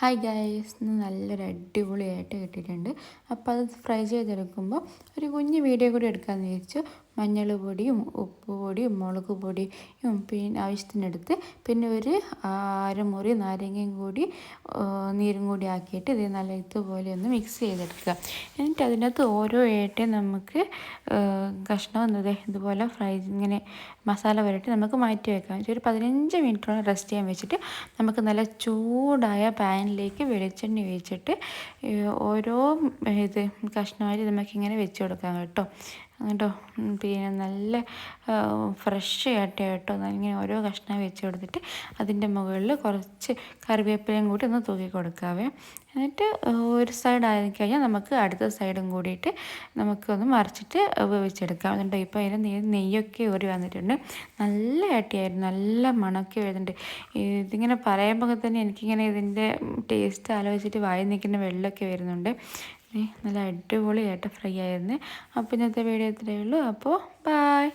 Hi guys എന്ന് നല്ലൊരു അടിപൊളിയായിട്ട് കിട്ടിയിട്ടുണ്ട്. അപ്പോൾ അത് ഫ്രൈ ചെയ്തെടുക്കുമ്പോൾ ഒരു കുഞ്ഞ് വീഡിയോ കൂടി എടുക്കാമെന്ന് വിചാരിച്ചു. മഞ്ഞൾ പൊടിയും ഉപ്പ് പൊടിയും മുളക് പൊടിയും പിന്നെ ആവശ്യത്തിനെടുത്ത് പിന്നെ ഒരു അരമുറി നാരങ്ങയും കൂടി നീരും കൂടി ആക്കിയിട്ട് ഇത് നല്ല ഇതുപോലെ ഒന്ന് മിക്സ് ചെയ്തെടുക്കുക. എന്നിട്ട് അതിനകത്ത് ഓരോ ഏട്ടയും നമുക്ക് കഷ്ണം എന്നത് ഇതുപോലെ ഫ്രൈ ഇങ്ങനെ മസാല വരട്ടി നമുക്ക് മാറ്റി വെക്കാം. ഒരു പതിനഞ്ച് മിനിറ്റോളം റെസ്റ്റ് ചെയ്യാൻ വെച്ചിട്ട് നമുക്ക് നല്ല ചൂടായ പാനിലേക്ക് വെളിച്ചെണ്ണ ഒഴിച്ചിട്ട് ഓരോ ഇത് കഷ്ണമായിട്ട് നമുക്കിങ്ങനെ വെച്ച് കൊടുക്കാം കേട്ടോ. കേട്ടോ പിന്നെ നല്ല ഫ്രഷ് ആയിട്ട് കേട്ടോ. ഇങ്ങനെ ഓരോ കഷ്ണം വെച്ച് കൊടുത്തിട്ട് അതിന്റെ മുകളിൽ കുറച്ച് കറിവേപ്പിലയും കൂടി ഒന്ന് തൂക്കി കൊടുക്കാവേ. എന്നിട്ട് ഒരു സൈഡ് ആയി കഴിഞ്ഞാൽ നമുക്ക് അടുത്ത സൈഡും കൂടിയിട്ട് നമുക്കൊന്ന് മറിച്ചിട്ട് വേവിച്ചെടുക്കാം. എന്നിട്ട് ഇപ്പോൾ അതിന് നെയ്യൊക്കെ ഊറി വന്നിട്ടുണ്ട്. നല്ല അട്ടിയായിരുന്നു നല്ല മണമൊക്കെ വരുന്നുണ്ട്. ഇതിങ്ങനെ പറയുമ്പോൾ തന്നെ എനിക്കിങ്ങനെ ഇതിന്റെ ടേസ്റ്റ് ആലോചിച്ചിട്ട് വായി നിൽക്കുന്ന വെള്ളമൊക്കെ വരുന്നുണ്ട്. നല്ല അടിപൊളിയായിട്ട് ഫ്രൈ ആയിരുന്നു. അപ്പോൾ ഇന്നത്തെ വീഡിയോ ഇത്രയേ ഉള്ളൂ. അപ്പോൾ ബായ്